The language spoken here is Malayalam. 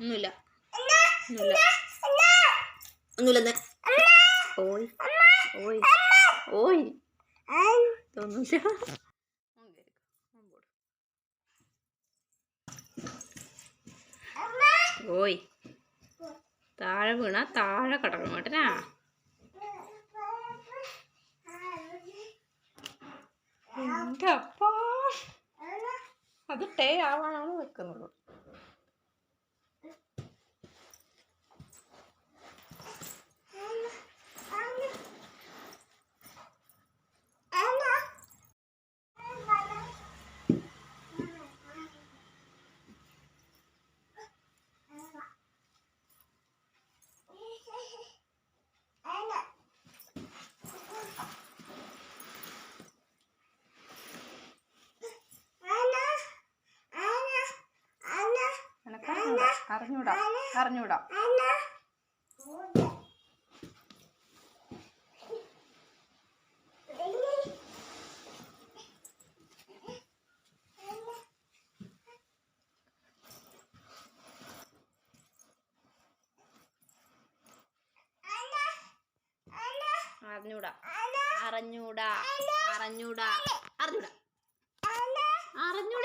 ഒന്നുമില്ല. ഒന്നുമില്ല. ഓയ്. ഓയ്. ഓയ്. ഓയ്. താഴെ വീണ താഴെ കിടക്കണം കേട്ടനാ എന്റെ അപ്പാ അത് ടേ ആവാനാണ് വെക്കുന്നുള്ളൂ എനക്ക് അറിഞ്ഞൂടാ അറിഞ്ഞൂടാ അറിഞ്ഞൂടാ. അറിഞ്ഞൂടാ അറിഞ്ഞൂടാ അറിഞ്ഞൂടാ അറിഞ്ഞൂടാ. അറിഞ്ഞൂടാ.